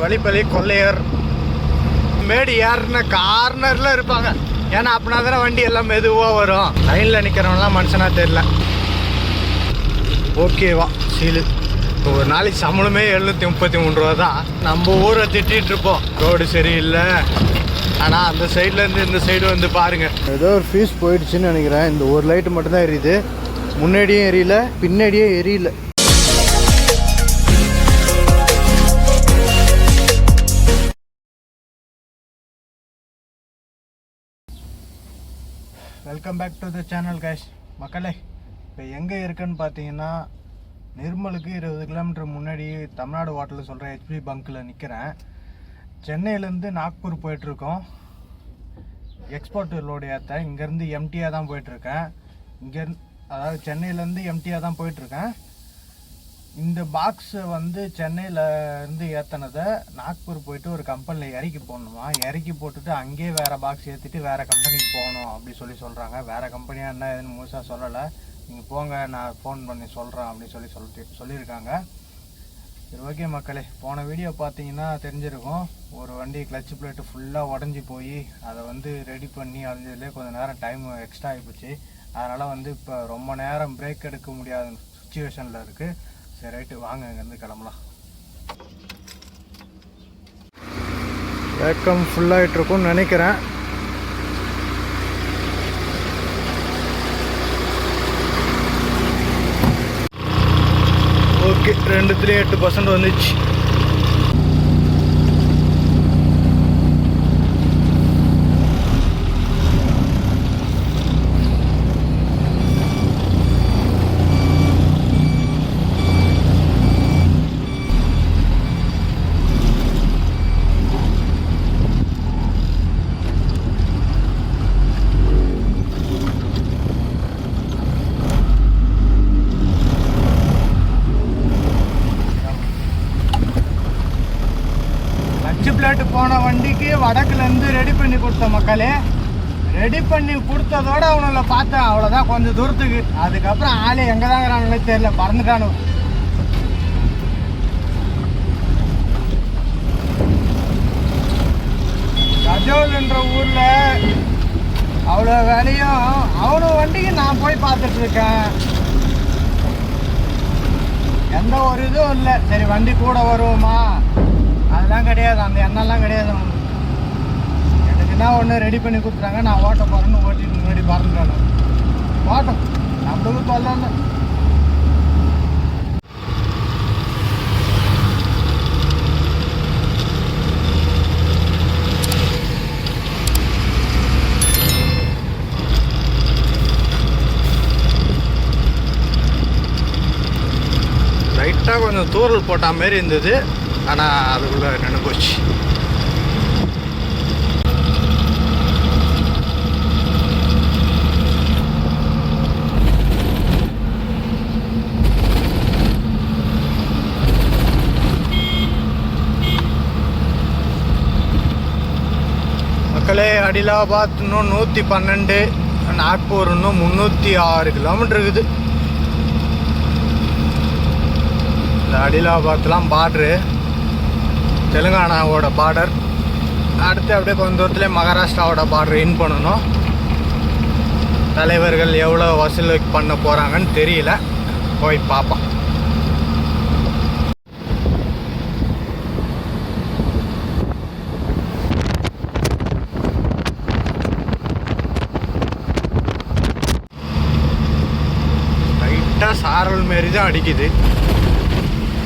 வழிப்பலி கொள்ளையர் மேடு ஏறின கார்னர்ல இருப்பாங்க. ஏன்னா அப்படின்னா தானே வண்டி எல்லாம் மெதுவாக வரும். லைனில் நிற்கிறவங்களாம் மனுஷனா தெரியல. ஓகேவா சீலு. ஒரு நாளைக்கு சம்பளமே எழுநூற்றி முப்பத்தி மூணு ரூபா தான். நம்ம ஊரை திட்டிகிட்டு இருப்போம். ரோடு சரியில்லை. ஆனால் அந்த சைட்லேருந்து இந்த சைடு வந்து பாருங்கள் ஏதோ ஒரு ஃபீஸ் போயிடுச்சுன்னு நினைக்கிறேன். இந்த ஒரு லைட்டு மட்டும்தான் எரியுது. முன்னாடியும் எரியல பின்னாடியே எரியல. Welcome back to the channel cash மக்களே இப்போ எங்கே இருக்குன்னு பார்த்தீங்கன்னா நிர்மலுக்கு இருபது கிலோமீட்டர் முன்னாடி தமிழ்நாடு ஹோட்டலில் சொல்கிற ஹெச்பி பங்க்கில் நிற்கிறேன் சென்னையிலேருந்து நாக்பூர் போயிட்டுருக்கோம். எக்ஸ்போர்ட் லோடு ஏற்ற இங்கேருந்து எம்டியாக தான் போயிட்டுருக்கேன். இங்கேருந்து அதாவது சென்னையிலேருந்து எம்டியாக தான் போயிட்டுருக்கேன். இந்த பாக்ஸை வந்து சென்னையில் இருந்து ஏற்றினதை நாக்பூர் போயிட்டு ஒரு கம்பெனியில் இறக்கி போடணுமா? இறக்கி போட்டுட்டு அங்கேயே வேறு பாக்ஸ் ஏற்றிட்டு வேறு கம்பெனிக்கு போகணும் அப்படி சொல்லி சொல்கிறாங்க வேறு கம்பெனியாக என்ன ஏதுன்னு முழுசாக சொல்லலை. நீங்கள் போங்க நான் ஃபோன் பண்ணி சொல்கிறேன் அப்படின்னு சொல்லி சொல்லிட்டு சொல்லியிருக்காங்க. சரி ஓகே மக்களே. போன வீடியோ பார்த்தீங்கன்னா தெரிஞ்சிருக்கும். ஒரு வண்டி கிளச் பிளேட்டு ஃபுல்லாக உடஞ்சி போய் அதை வந்து ரெடி பண்ணி அழிஞ்சதுலேயே கொஞ்சம் நேரம் டைம் எக்ஸ்ட்ரா ஆகிப்போச்சு அதனால் வந்து இப்போ ரொம்ப நேரம் பிரேக் எடுக்க முடியாத சுச்சுவேஷனில் இருக்குது சரி ரைட்டு வாங்க இங்கேருந்து கிளம்பலாம். வேக்கம் ஃபுல்லாகிட்டு இருக்கும்னு நினைக்கிறேன். ஓகே ரெண்டுத்துலேயும் எட்டு பர்சன்ட் வந்துச்சு லட்ச பிளேட்டு போன வண்டிக்கு வடக்குலேருந்து ரெடி பண்ணி கொடுத்த மக்களே ரெடி பண்ணி கொடுத்ததோட அவனை பார்த்தேன் அவ்வளோதான் கொஞ்சம் தூரத்துக்கு. அதுக்கப்புறம் ஆளே எங்கே தாங்கிறானுங்களே தெரியல பறந்துட்டானு கஜோல்ன்ற ஊரில் அவ்வளோ வேலையும் அவனு வண்டிக்கு நான் போய் பார்த்துட்டு இருக்கேன் எந்த ஒரு இதுவும் இல்லை. சரி வண்டி கூட வருவோமா? அதெல்லாம் கிடையாது அந்த எண்ணெல்லாம் கிடையாது அவனுக்கு. என்ன ஒன்று ரெடி பண்ணி கொடுத்துறாங்க நான் ஓட்ட போகிறேன்னு ஓட்டிட்டு முன்னாடி பறந்துடணும் ஓட்டம். நம்மளுக்கு தொல்லை இல்லை. லைட்டாக கொஞ்சம் தூரல் போட்ட மாதிரி இருந்தது. ஆனால் அதுக்குள்ளே நின்று போச்சு. மக்களே அடிலாபாத் இன்னும் நூற்றி பன்னெண்டு நாக்பூர் இன்னும் முந்நூற்றி ஆறு கிலோமீட்டர் இருக்குது. இந்த அடிலாபாத்லாம் பார்டரு தெலுங்கானாவோட பார்டர் அடுத்து அப்படியே கொஞ்ச தூரத்துலேயே மகாராஷ்டிராவோட பார்டர் இன் பண்ணணும். தலைவர்கள் எவ்வளோ வசூல் பண்ண போகிறாங்கன்னு தெரியல. போய் பார்ப்போம். லைட்டாக சாரல் மாரி தான் அடிக்குது.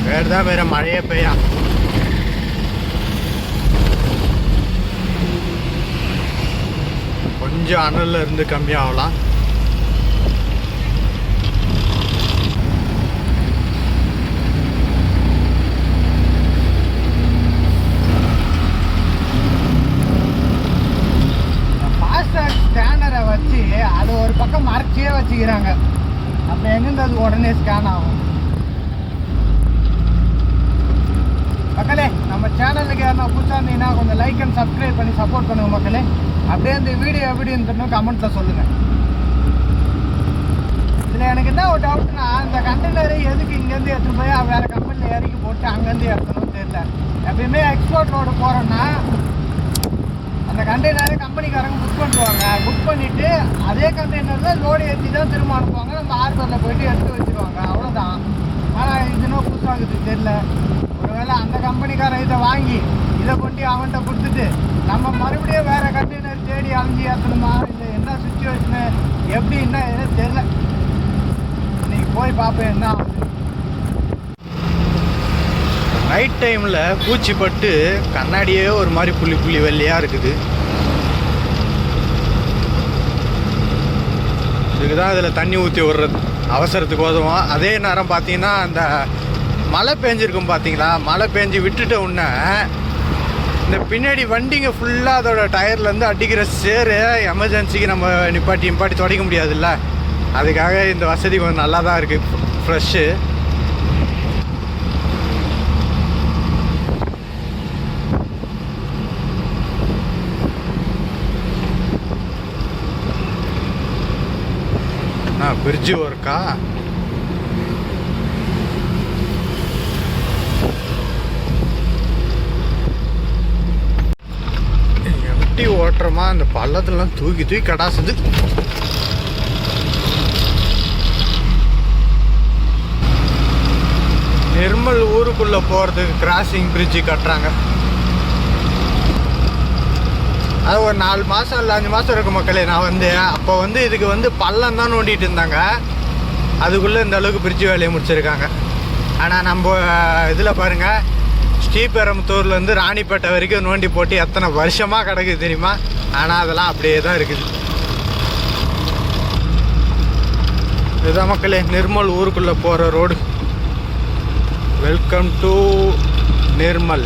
வேறு தான் வேறு மழையே பெய்யா. கொஞ்சம் அனல்ல இருந்து கம்மியாகலாம் ஃபாஸ்டாக் வச்சு அது ஒரு பக்கம் மறைச்சியே வச்சுக்கிறாங்க. அப்போ எங்கேருந்து அது உடனே ஸ்கேன் ஆகும் மக்களே நம்ம சேனலுக்கு யாரா புதுசாக இருந்தீங்கன்னா கொஞ்சம் லைக் அண்ட் சப்ஸ்கிரைப் பண்ணி சப்போர்ட் பண்ணுங்க மக்களே அப்படியே இந்த வீடியோ எப்படி இருந்துன்னு கமெண்ட்டில் சொல்லுங்கள் இதில் எனக்கு என்ன ஒரு டவுட்னா இந்த கண்டெய்னரை எதுக்கு இங்கேருந்து எடுத்துகிட்டு போய் வேறு கம்பெனியில் இறக்கி போட்டு அங்கேருந்து எடுக்கணும்னு தெரியல எப்பயுமே எக்ஸ்போர்ட் ரோடு போகிறோன்னா அந்த கண்டெய்னரை கம்பெனிக்காரங்க புக் பண்ணுவாங்க புக் பண்ணிவிட்டு அதே கண்டெய்னரில் லோடு ஏற்றி தான் திரும்ப அனுப்புவாங்க. நம்ம ஆர்டரில் போயிட்டு எடுத்து வச்சிருவாங்க. அவ்வளோதான் ஆனால் இதுனா புதுசாகுது தெரியல. ஒருவேளை அந்த கம்பெனிக்காரன் இதை வாங்கி இதை கொண்டு அவன்கிட்ட கொடுத்துட்டு நம்ம மறுபடியும் வேறு கண்டெய்னர் தேடி அலைஞ்சி ஏற்றணுமா இல்லை என்ன சுச்சுவேஷனு எப்படின்னா எதுவும் தெரியல. இன்றைக்கி போய் பார்ப்பேன் என்ன ஆகுது நைட் டைமில் பூச்சி பட்டு கண்ணாடியே ஒரு மாதிரி புள்ளி புள்ளி வெள்ளையாக இருக்குது. இதுக்கு தான் இதில் தண்ணி ஊற்றி விடுறது அவசரத்துக்கு உதவும் அதே நேரம் பார்த்தீங்கன்னா அந்த மழை பெஞ்சிருக்கும் பார்த்தீங்களா மழை பெஞ்சு விட்டுட்ட உடனே இந்த பின்னாடி வண்டிங்க ஃபுல்லாக அதோட டயர்லேருந்து அடிக்கிற சேரு எமர்ஜென்சிக்கு நம்ம நிப்பாட்டி நிப்பாட்டி துடைக்க முடியாதுல்ல? அதுக்காக இந்த வசதி கொஞ்சம் நல்லா தான் இருக்குது ஃப்ரெஷ்ஷு பிரிட்ஜு ஒர்க்கா எப்படி ஓட்டுறமா? அந்த பள்ளத்துலாம் தூக்கி தூக்கி கடாசுது நிர்மல் ஊருக்குள்ளே போகிறதுக்கு கிராசிங் பிரிட்ஜு கட்டுறாங்க. அது ஒரு நாலு மாதம் இல்லை அஞ்சு மாதம் இருக்கும் மக்களே நான் வந்து. அப்போ வந்து இதுக்கு வந்து பள்ளம் தான் நோண்டிட்டு இருந்தாங்க. அதுக்குள்ளே இந்த அளவுக்கு பிரிட்ஜு வேலையை முடிச்சிருக்காங்க. ஆனால் நம்ம இதில் பாருங்கள் ஸ்ரீபெரும்புத்தூர்லேருந்து ராணிப்பேட்டை வரைக்கும் நோண்டி போட்டு எத்தனை வருஷமாக கிடக்குது தெரியுமா? ஆனால் அதெல்லாம் அப்படியே தான் இருக்குது. இதுதான் மக்களே நிர்மல் ஊருக்குள்ளே போகிற ரோடு. வெல்கம் டு நிர்மல்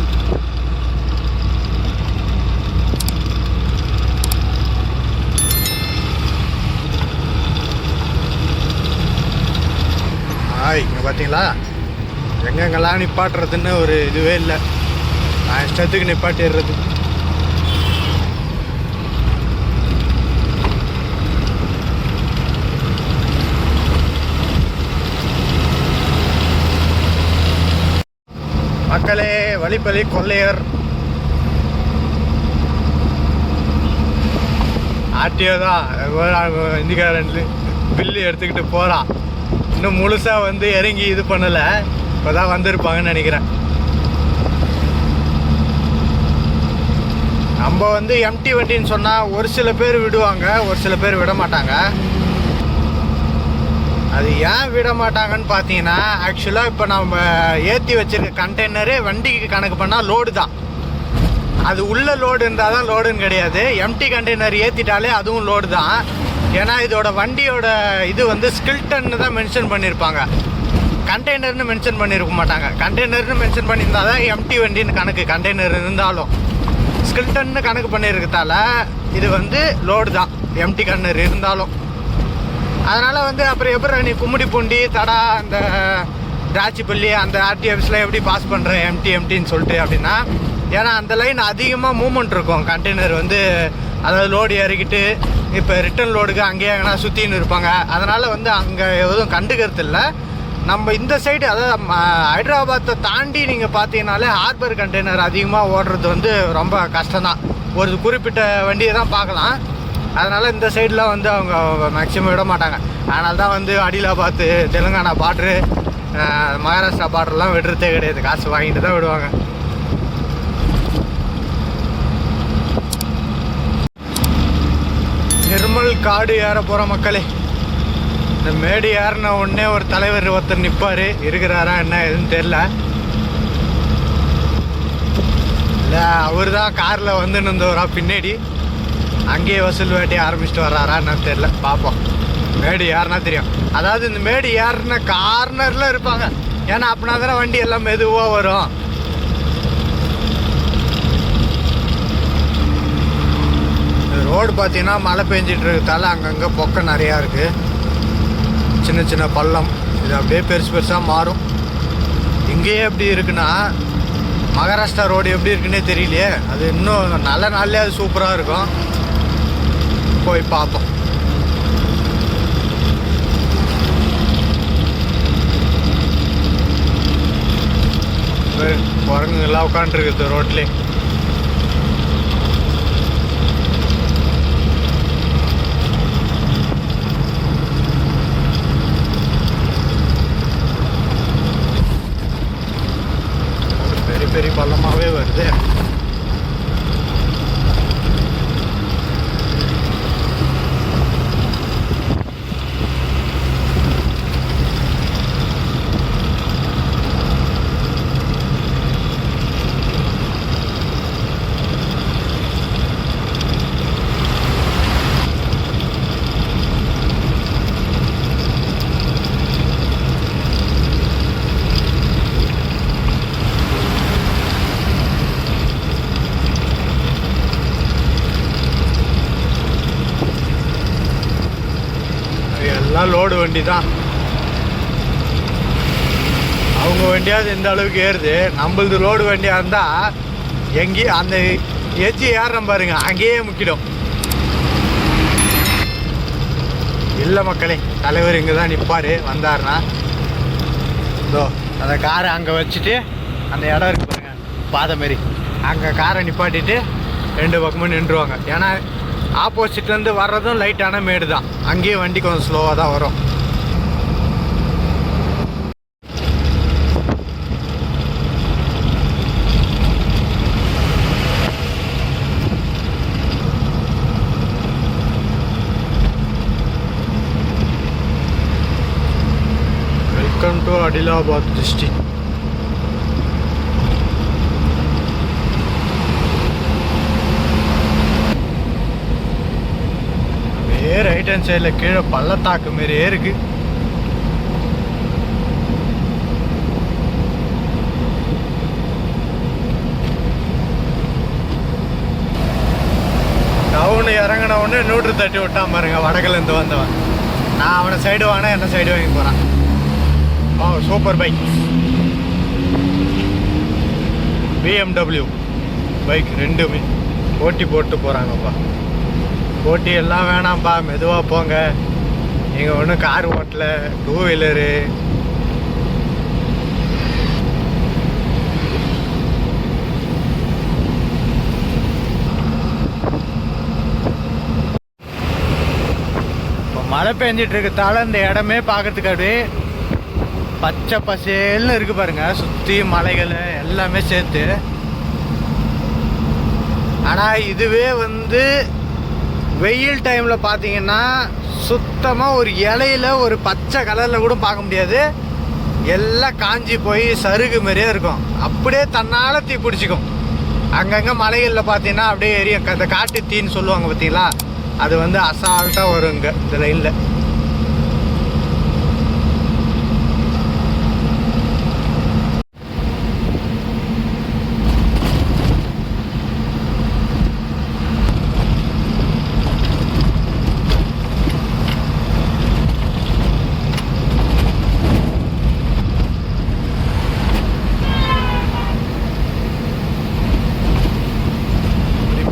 பாய் இங்கே பார்த்தீங்களா எங்கெங்கெல்லாம் நிப்பாட்டுறதுன்னு ஒரு இதுவே இல்லை. நான் இஷ்டத்துக்கு நிப்பாட்டிடுறது. மக்களே வழிப்பலி கொள்ளையர். ஆர்டிஓ தான். இந்திக்காரன் பில்லு எடுத்துக்கிட்டு போகிறான் இன்னும் முழுசாக வந்து இறங்கி இது பண்ணலை. இப்போ தான் வந்திருப்பாங்கன்னு நினைக்கிறேன். நம்ம வந்து எம்டி வண்டின்னு சொன்னால் ஒரு சில பேர் விடுவாங்க ஒரு சில பேர் விட மாட்டாங்க. அது ஏன் விட மாட்டாங்கன்னு பார்த்தீங்கன்னா ஆக்சுவலாக இப்போ நம்ம ஏற்றி வச்சிருக்க கண்டெய்னரே வண்டிக்கு கணக்கு பண்ணால் லோடு தான். அது உள்ள லோடு இருந்தால் தான் லோடுன்னு கிடையாது. எம்டி கண்டெய்னர் ஏற்றிட்டாலே அதுவும் லோடு தான். ஏன்னா இதோட வண்டியோட இது வந்து ஸ்கில்டன்னு தான் மென்ஷன் பண்ணியிருப்பாங்க கண்டெய்னர்னு மென்ஷன் பண்ணியிருக்க மாட்டாங்க. கண்டெய்னர்னு மென்ஷன் பண்ணியிருந்தா தான் எம்டி வண்டின்னு கணக்கு கண்டெய்னர் இருந்தாலும். ஸ்கில்டன்னு கணக்கு பண்ணியிருக்கதால இது வந்து லோடு தான். எம்டி கண்டெய்னர் இருந்தாலும். அதனால் வந்து அப்புறம் எப்படி நீ கும்மிடி பூண்டி தடா அந்த திராட்சைப்பள்ளி அந்த ஆர்டிஎஃப்ஸில் எப்படி பாஸ் பண்ணுற எம்டி எம்டின்னு சொல்லிட்டு அப்படின்னா ஏன்னா அந்த லைன் அதிகமாக மூமெண்ட் இருக்கும். கண்டெய்னர் வந்து அதாவது லோடு இறக்கிட்டு இப்போ ரிட்டன் லோடுக்கு அங்கேயே எங்கன்னா சுற்றின்னு இருப்பாங்க. அதனால் வந்து அங்கே எதுவும் கண்டுக்கிறது இல்லை. நம்ம இந்த சைடு அதாவது ஹைதராபாத்தை தாண்டி நீங்கள் பார்த்தீங்கனாலே ஹார்பர் கண்டெய்னர் அதிகமாக ஓடுறது வந்து ரொம்ப கஷ்டம்தான். ஒரு குறிப்பிட்ட வண்டியை தான் பார்க்கலாம் அதனால் இந்த சைடெலாம் வந்து அவங்க மேக்ஸிமம் விட மாட்டாங்க. அதனால தான் வந்து அடிலாபாத்து தெலுங்கானா பார்ட்ரு மகாராஷ்டிரா பார்டர்லாம் விடுறதே கிடையாது. காசு வாங்கிட்டு தான் விடுவாங்க. நிர்மல் காடு ஏற போகிற மக்களே. இந்த மேடு ஏறின உடனே ஒரு தலைவர் ஒருத்தர் நிற்பார் இருக்கிறாரா என்ன எதுன்னு தெரில இல்லை அவர் தான் காரில் வந்து நின்றவரா பின்னாடி. அங்கேயே வசூல் வேட்டி ஆரம்பிச்சிட்டு வர்றாரா என்னன்னு தெரில பார்ப்போம் மேடு ஏறினா தெரியும். அதாவது இந்த மேடு ஏறின கார்னரில் இருப்பாங்க. ஏன்னா அப்படின்னா தானே வண்டி எல்லாம் மெதுவாக வரும். ரோடு பார்த்தீங்கன்னா மழை பெஞ்சிட்டு இருக்கிறதால அங்கங்கே பொக்கம் நிறையா இருக்குது சின்ன சின்ன பள்ளம். இது அப்படியே பெருசு பெருசாக மாறும். இங்கேயே எப்படி இருக்குன்னா மகாராஷ்டிரா ரோடு எப்படி இருக்குன்னே தெரியலையே. அது இன்னும் நல்ல நாள்லேயே அது சூப்பராக இருக்கும். போய் பார்ப்போம். குரங்குங்கெல்லாம் உட்காந்துருக்குது ரோட்லேயே. there. எல்லாம் லோடு வண்டி தான் அவங்க வண்டியாவது இந்த அளவுக்கு ஏறுது. நம்மளது லோடு வண்டியாக இருந்தால் எங்கேயும் அந்த எஜ்ஜி ஏறுறோம் பாருங்க அங்கேயே முக்கிடும். இல்லை மக்களே தலைவர் இங்கே தான் நிற்பார் வந்தாருன்னா. இதோ அந்த காரை அங்கே வச்சுட்டு அந்த இடம் இருக்கு பாருங்க பாதை மாரி அங்கே காரை நிப்பாட்டிட்டு ரெண்டு பக்கமும் நின்றுவாங்க. ஏன்னா ஆப்போசிட்லேருந்து வர்றதும் லைட்டான மேடு தான். அங்கேயும் வண்டி கொஞ்சம் ஸ்லோவாக தான் வரும். வெல்கம் டு அடிலாபாத் டிஸ்ட்ரிக்ட் அப்படியே ரைட் ஹேண்ட் சைடில் கீழே பள்ளத்தாக்கு மாரியே இருக்கு. டவுன் இறங்கின உடனே நூற்று தட்டி விட்டான் பாருங்க வடக்குலேருந்து வந்தவன். நான் அவனை சைடு வாங்கினா என்ன சைடு வாங்கி போகிறான் oh super bike BMW bike ரெண்டுமே. ஓட்டி போட்டு போகிறாங்கப்பா போட்டி எல்லாம் வேணாம்ப்பா மெதுவாக போங்க. நீங்கள் ஒன்றும் கார் ஓட்டல டூ வீலரு. இப்போ மழை பெஞ்சிட்டு இருக்கத்தால இந்த இடமே பார்க்கறதுக்கு அப்படியே பச்சை பசேல்னு இருக்கு பாருங்க. சுற்றி மலைகள் எல்லாமே சேர்த்து. ஆனால் இதுவே வந்து வெயில் டைமில் பார்த்தீங்கன்னா சுத்தமாக ஒரு இலையில ஒரு பச்சை கலரில் கூட பார்க்க முடியாது. எல்லாம் காஞ்சி போய் சருகு மாதிரியே இருக்கும். அப்படியே தன்னால் தீ பிடிச்சிக்கும். அங்கங்கே மலைகளில் பார்த்தீங்கன்னா அப்படியே எரியும். அந்த காட்டு தீன்னு சொல்லுவாங்க பார்த்தீங்களா அது வந்து அசால்ட்டாக வரும் இங்கே இந்த லைனில்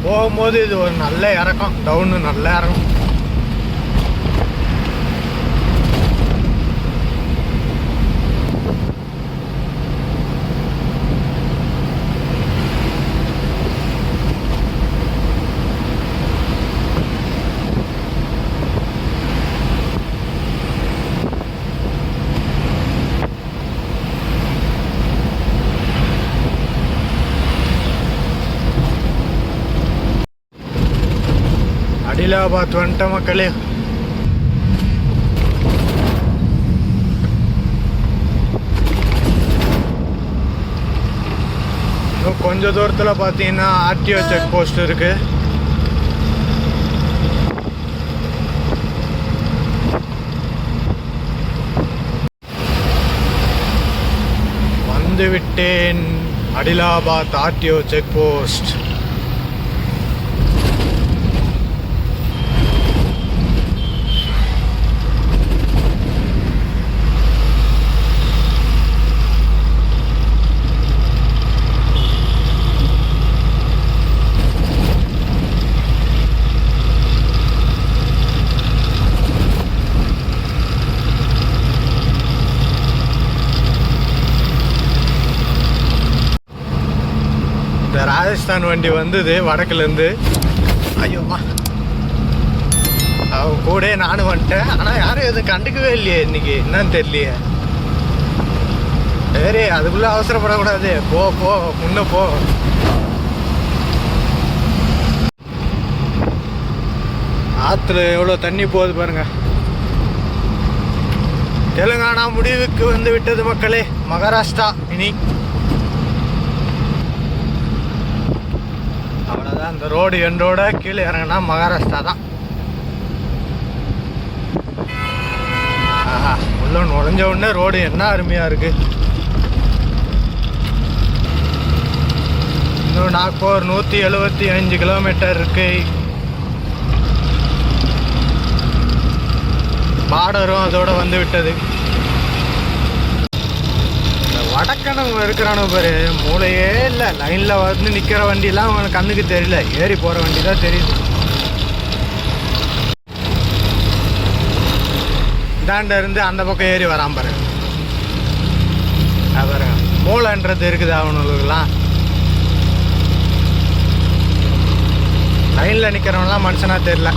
இப்படி போகும்போது இது ஒரு நல்ல இறக்கம். டவுனு நல்ல இறக்கம். இலாபாத் வந்துட்ட மக்களே. கொஞ்ச தூரத்தில் பார்த்தீங்கன்னா ஆர்டிஓ செக் போஸ்ட் இருக்கு. வந்துவிட்டேன். Adilabad RTO check post Rajasthan வண்டி வந்தது வடக்குலேருந்து. ஐயோம்மா அவன் கூட நானும் வந்துட்டேன். ஆனால் யாரும் எதுவும் கண்டுக்கவே இல்லையே இன்னைக்கு. என்னன்னு தெரியலையே. சரி அதுக்குள்ளே அவசரப்படக்கூடாது. போ போ முன்ன போ. ஆற்றுல எவ்வளோ தண்ணி போகுது பாருங்க. தெலுங்கானா முடிவுக்கு வந்து விட்டது மக்களே. மகாராஷ்டிரா இனி. அவ்வளோதான் இந்த ரோடு எண்டோட கீழே இறங்கினா மகாராஷ்டிரா தான். ஆஹா உள்ள நுழைஞ்ச உடனே ரோடு என்ன அருமையாக இருக்கு. இன்னும் நாக்பூர் நூற்றி எழுபத்தி அஞ்சு கிலோமீட்டர் இருக்கு. பார்டரும் அதோட வந்து விட்டது. இந்த இருக்கிறானு பாரு. மூளையே இல்லை. லைனில் வந்து நிற்கிற வண்டிலாம் அவனுக்கு கண்ணுக்கு தெரியல. ஏறி போகிற வண்டி தான் தெரியுது. இந்தாண்ட இருந்து அந்த பக்கம் ஏறி வரான் பாரு. அது பாருங்க. மூளைன்றது இருக்குது அவனுங்களுக்குலாம் லைனில் நிற்கிறவன்லாம் மனுஷனாக தெரியல.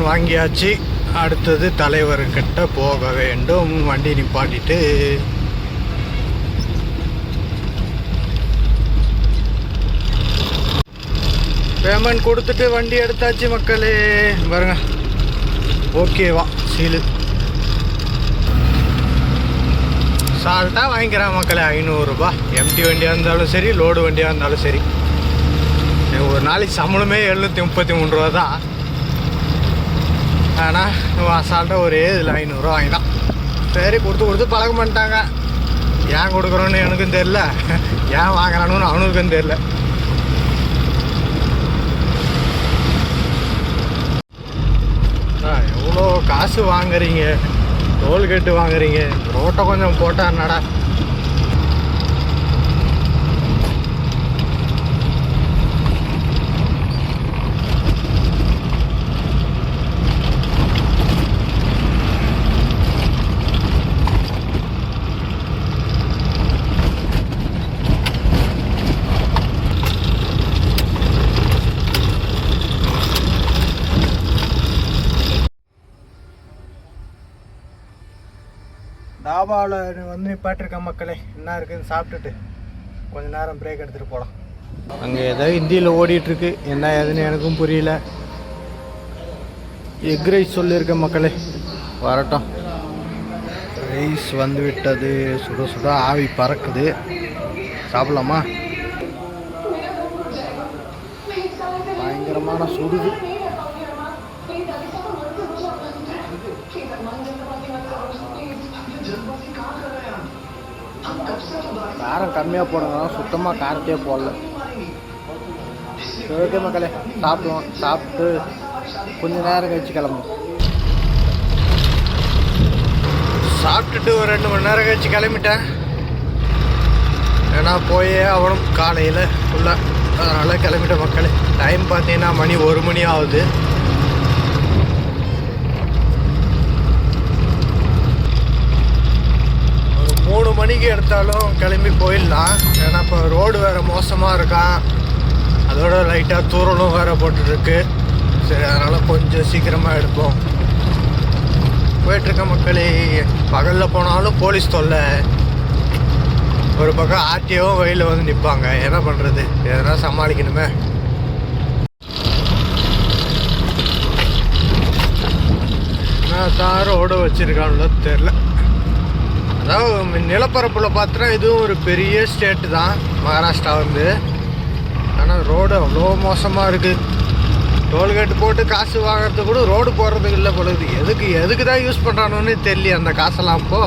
டோக்கன் வாங்கியாச்சு. அடுத்தது தலைவர்கிட்ட போக வேண்டும். வண்டி நிப்பாட்டிட்டு. பேமெண்ட் கொடுத்துட்டு வண்டி எடுத்தாச்சு மக்களே. பாருங்க. ஓகேவா சீலு சால்ட்டாக வாங்கிக்கிறேன் மக்களே. ஐநூறுரூபா எம்டி வண்டியாக இருந்தாலும் சரி லோடு வண்டியாக இருந்தாலும் சரி. ஒரு நாளைக்கு சம்பளமே எழுநூற்றி முப்பத்தி மூணு ரூபா தான். ஆனால் அசால்ட்டாக ஒரே இதில் ஐநூறுரூவா வாங்கினான் சரி கொடுத்து கொடுத்து பழக்கம் பண்ணிட்டாங்க. ஏன் கொடுக்குறோன்னு எனக்கும் தெரில ஏன் வாங்குறானுன்னு அவனுக்கும் தெரில எவ்வளோ காசு வாங்குறீங்க? டோல்கேட்டு வாங்குறீங்க? ரோட்டை கொஞ்சம் போட்டா என்னடா? டாபாவில் வந்து நிப்பாட்டிருக்கேன் மக்களே என்ன இருக்குன்னு சாப்பிட்டுட்டு கொஞ்ச நேரம் பிரேக் எடுத்துகிட்டு போகலாம் அங்கே ஏதோ ஹிந்தியில் ஓடிட்டுருக்கு. என்ன ஏதுன்னு எனக்கும் புரியல. எக் ரைஸ் சொல்லியிருக்கேன் மக்களே வரட்டும். ரைஸ் வந்து விட்டது. சுட சுட ஆவி பறக்குது. சாப்பிடலாமா? பயங்கரமான சுடுது. காரம் கம்மியாக போனதுனால சுத்தமாக காரத்தையே போடல. ஓகே மக்களே சாப்பிடுவோம். சாப்பிட்டு கொஞ்ச நேரம் கழிச்சு கிளம்புவோம். சாப்பிட்டுட்டு ஒரு ரெண்டு மணி நேரம் கழிச்சு கிளம்பிட்டேன். ஏன்னா போயே அவனும் காலையில் ஃபுல்லாக அதனால் கிளம்பிட்டேன் மக்களே. டைம் பார்த்தீங்கன்னா மணி ஒரு மணி ஆகுது ஒரு மூணு மணிக்கு எடுத்தாலும் கிளம்பி போயிடலாம். ஏன்னா இப்போ ரோடு வேறு மோசமாக இருக்கான் அதோட லைட்டாக தூரலும் வேறு போட்டுருக்கு. சரி அதனால் கொஞ்சம் சீக்கிரமாக எடுப்போம். போயிட்டுருக்க மக்களே பகலில் போனாலும் போலீஸ் தொல்லை. ஒரு பக்கம் ஆர்டிஓவும் வெயிலில் வந்து நிற்பாங்க என்ன பண்ணுறது எதனா சமாளிக்கணுமே. நான் தான் ரோடு வச்சுருக்காங்களோ தெரில அதாவது நிலப்பரப்பில் பார்த்தோன்னா இதுவும் ஒரு பெரிய ஸ்டேட்டு தான் மகாராஷ்டிரா வந்து. ஆனால் ரோடு அவ்வளோ மோசமாக இருக்குது டோல்கேட் போட்டு காசு வாங்குறது கூட ரோடு போடுறதுக்கு இல்லை பொழுது எதுக்கு எதுக்கு தான் யூஸ் பண்ணுறானோன்னு தெரியல அந்த காசெல்லாம் இப்போ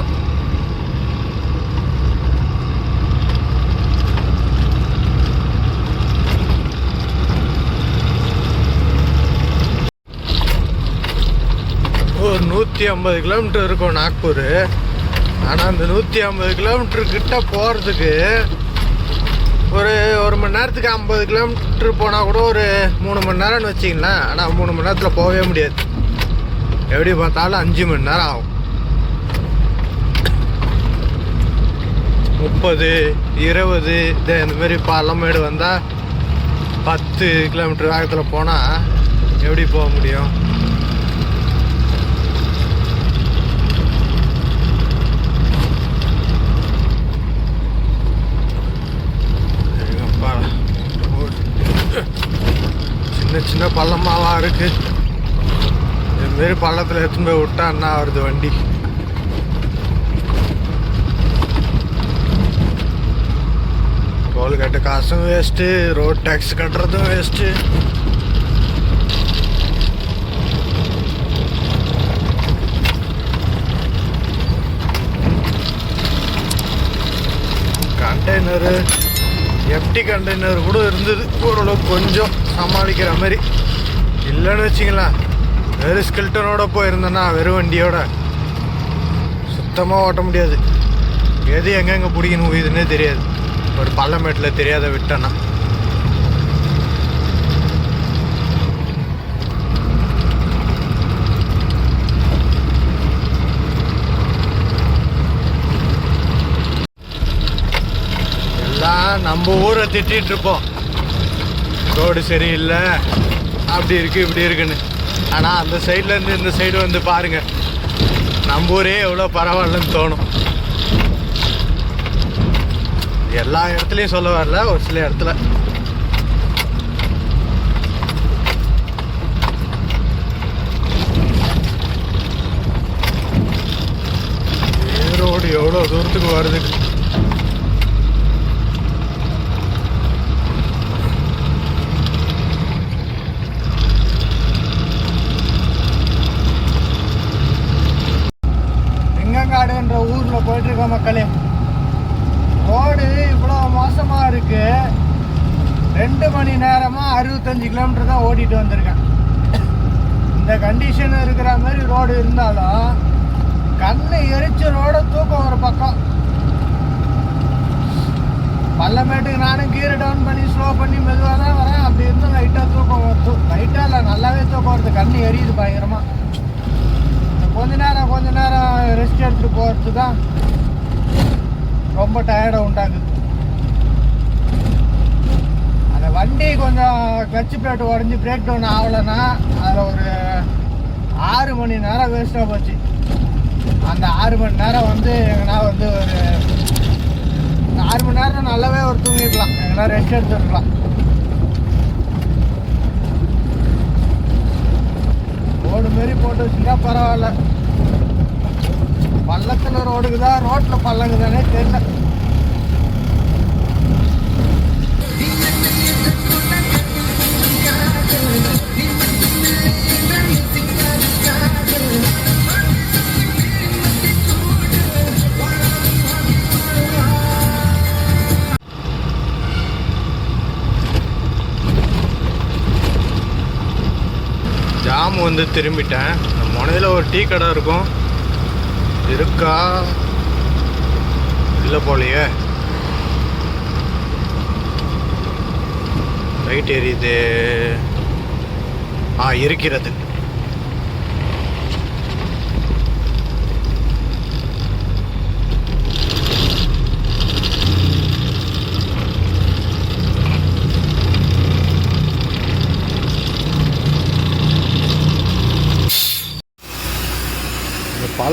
ஒரு நூற்றி ஐம்பது கிலோமீட்டர் இருக்கும் நாக்பூர். ஆனால் அந்த நூற்றி ஐம்பது கிலோமீட்டர் கிட்ட போகிறதுக்கு ஒரு ஒரு மணி நேரத்துக்கு ஐம்பது கிலோமீட்டர் போனால் கூட ஒரு மூணு மணி நேரம்னு வச்சிங்களேன். ஆனால் மூணு மணி நேரத்தில் போகவே முடியாது. எப்படி பார்த்தாலும் அஞ்சு மணி நேரம் ஆகும். முப்பது இருபது இது இந்த மாதிரி பள்ளமேடு வந்தால் பத்து கிலோமீட்டர் வேகத்தில் போனால் எப்படி போக முடியும்? சின்ன சின்ன பள்ளமாவா இருக்கு. இதுமாரி பள்ளத்தில் எடுத்துன்னு போய் விட்டா என்ன வருது வண்டி? டோல் கட்டு காசும் வேஸ்ட்டு ரோட் டேக்ஸ் கட்டுறதும் வேஸ்ட்டு கண்டெய்னரு எஃப்டி கண்டெய்னர் கூட இருந்தது. ஓரளவுக்கு கொஞ்சம் சமாளிக்கிற மாதிரி. இல்லைன்னு வச்சிங்களேன் வெறும் ஸ்கில்டனோட போயிருந்தேன்னா வெறும் வண்டியோட. சுத்தமாக ஓட்ட முடியாது. எது எங்கெங்கே பிடிக்கணும் இதுன்னே தெரியாது. ஒரு பள்ளமேட்டில் தெரியாத விட்டேன்னா எல்லாம் நம்ம ஊரை திட்டிட்டு இருப்போம். ரோடு சரியில்லை. அப்படி இருக்கு இப்படி இருக்குன்னு. ஆனால் அந்த சைட்லேருந்து இந்த சைடு வந்து பாருங்க. நம்ம ஊரே எவ்வளோ பரவாயில்லன்னு தோணும். எல்லா இடத்துலையும் சொல்ல வரல ஒரு சில இடத்துல. ரோடு எவ்வளோ தூரத்துக்கு வருது ஊரில் மக்களே. ரோடு இவ்வளோ மோசமாக இருக்கு. ரெண்டு மணி நேரமாக அறுபத்தஞ்சு கிலோமீட்டர் தான் ஓட்டிகிட்டு வந்திருக்கேன். இந்த கண்டிஷன் இருக்கிற மாதிரி ரோடு இருந்தாலும் கண்ணு எரிச்ச ரோட தூக்கம் ஒரு பக்கம். பள்ளமேட்டுக்கு நானும் கீரை டவுன் பண்ணி ஸ்லோ பண்ணி மெதுவாக தான் வரேன். அப்படி இருந்தும் லைட்டாக தூக்கம் வருது. லைட்டாக இல்லை நல்லாவே தூக்கம் வருது. கண்ணு எரியுது பயங்கரமாக கொஞ்ச நேரம் கொஞ்ச நேரம் ரெஸ்ட் எடுத்துகிட்டு போகிறது தான் ரொம்ப டயர்டை உண்டாக்குது. அந்த வண்டி கொஞ்சம் கிளச்சு பிளேட் உடஞ்சி பிரேக் டவுன் ஆகலைன்னா அதில் ஒரு ஆறு மணி நேரம் வேஸ்ட்டாக போச்சு. அந்த ஆறு மணி நேரம் வந்து எங்கன்னா வந்து ஒரு ஆறு மணி நேரம் நல்லாவே ஒரு தூங்கிருக்கலாம். எங்கன்னா ரெஸ்ட் எடுத்துருக்கலாம். ரோடு மாரி போட்டு வச்சுருந்தா பரவாயில்ல. பள்ளத்தில் ரோடுக்குதா ரோட்டில் பள்ளங்குதானே தெரியல. ஜாம் வந்து திரும்பிட்டேன். முனையில் ஒரு டீ கடை இருக்கும். இருக்கா? இல்லை போலையே. லைட் எரியுது. ஆ இருக்கிறது.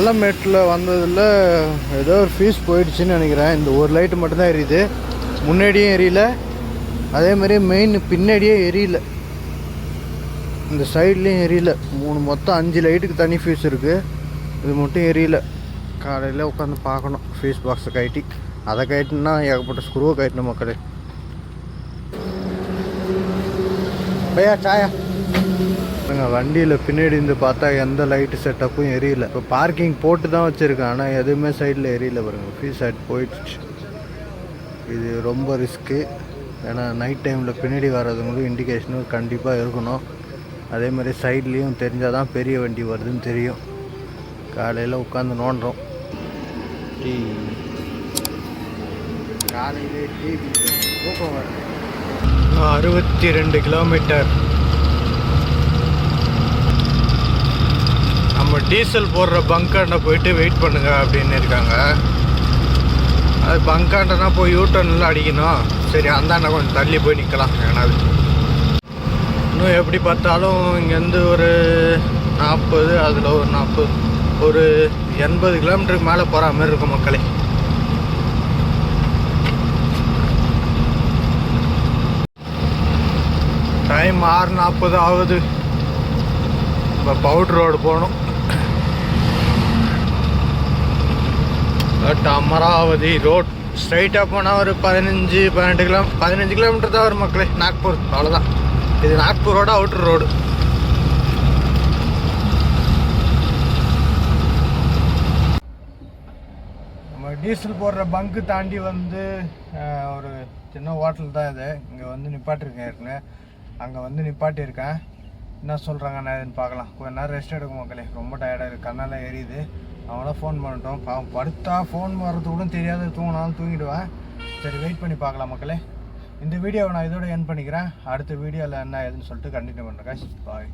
இந்த பள்ளமேட்டில் வந்ததில் ஏதோ ஒரு ஃபீஸ் போயிடுச்சுன்னு நினைக்கிறேன். இந்த ஒரு லைட்டு மட்டும்தான் எரியுது. முன்னாடியும் எரியல. அதேமாதிரி மெயின் பின்னாடியே எரியல. இந்த சைட்லேயும் எரியல. மூணு மொத்தம் அஞ்சு லைட்டுக்கு தனி ஃபீஸ் இருக்குது இது மட்டும் எரியல. காலையில் உட்காந்து பார்க்கணும். ஃபீஸ் பாக்ஸை கட்டி அதை கட்டினா ஏகப்பட்ட ஸ்க்ரூவை கட்டணும் மக்களே. பையா சாயா. பாருங்க வண்டியில் பின்னாடி இருந்து பார்த்தா எந்த லைட்டு செட்டப்பும் எரியல. இப்போ பார்க்கிங் போட்டு தான் வச்சுருக்கேன் ஆனால் எதுவுமே சைடில் எரியல பாருங்க. ஃபீஸ் சைட் போயிடுச்சு. இது ரொம்ப ரிஸ்க்கு ஏன்னா நைட் டைமில் பின்னாடி வர்றதுங்களும் இண்டிகேஷனும் கண்டிப்பாக இருக்கணும். அதே மாதிரி சைட்லேயும் தெரிஞ்சால் தான் பெரிய வண்டி வருதுன்னு தெரியும். காலையில் உட்காந்து நோண்டுறோம். டீ. காலையிலே டீ தூக்கம் வருது. அறுபத்தி ரெண்டு கிலோமீட்டர் நம்ம டீசல் போடுற பங்காண்ட போயிட்டு வெயிட் பண்ணுங்க அப்படின்னு இருக்காங்க. அது பங்காண்டனா போய் யூட்டர்ன்லாம் அடிக்கணும். சரி அந்தாண்ட கொஞ்சம் தள்ளி போய் நிற்கலாம் ஏன்னாது இன்னும் எப்படி பார்த்தாலும் இங்கேருந்து ஒரு நாற்பது அதில் ஒரு நாற்பது ஒரு எண்பது கிலோமீட்டருக்கு மேலே போகிற மாதிரி இருக்கும் மக்களே. டைம் ஆறு நாற்பது ஆகுது. இப்போ பவுட்ரு ரோடு போகணும். பட் அமராவதி ரோட் ஸ்ட்ரைட்டாக போனால் ஒரு பதினஞ்சு பன்னெண்டு கிலோ பதினஞ்சு கிலோமீட்டர் தான் வரும் மக்களே நாக்பூர். அவ்வளோதான் இது நாக்பூரோட அவுட்ரு ரோடு நம்ம டீசல் போடுற பங்கு தாண்டி வந்து ஒரு சின்ன ஹோட்டல் தான் இது. இங்கே வந்து நிப்பாட்டிருக்கேன் ஏற்கனவே. அங்கே வந்து நிப்பாட்டியிருக்கேன். என்ன சொல்கிறாங்க நான் இதுன்னு பார்க்கலாம். கொஞ்ச நேரம் ரெஸ்ட் எடுக்கும் மக்களே. ரொம்ப டயர்டாக இருக்குது கண்ணெல்லாம் எரியுது. அவனை ஃபோன் பண்ணிட்டோம். பாவம் படுத்தா ஃபோன் வர்றது கூட தெரியாது தூங்கினாலும் தூங்கிடுவேன் சரி வெயிட் பண்ணி பார்க்கலாம் மக்களே. இந்த வீடியோவை நான் இதோட என் பண்ணிக்கிறேன். அடுத்த வீடியோவில் என்ன ஏதுன்னு சொல்லிட்டு கண்டினியூ பண்ணுறேன் பாய்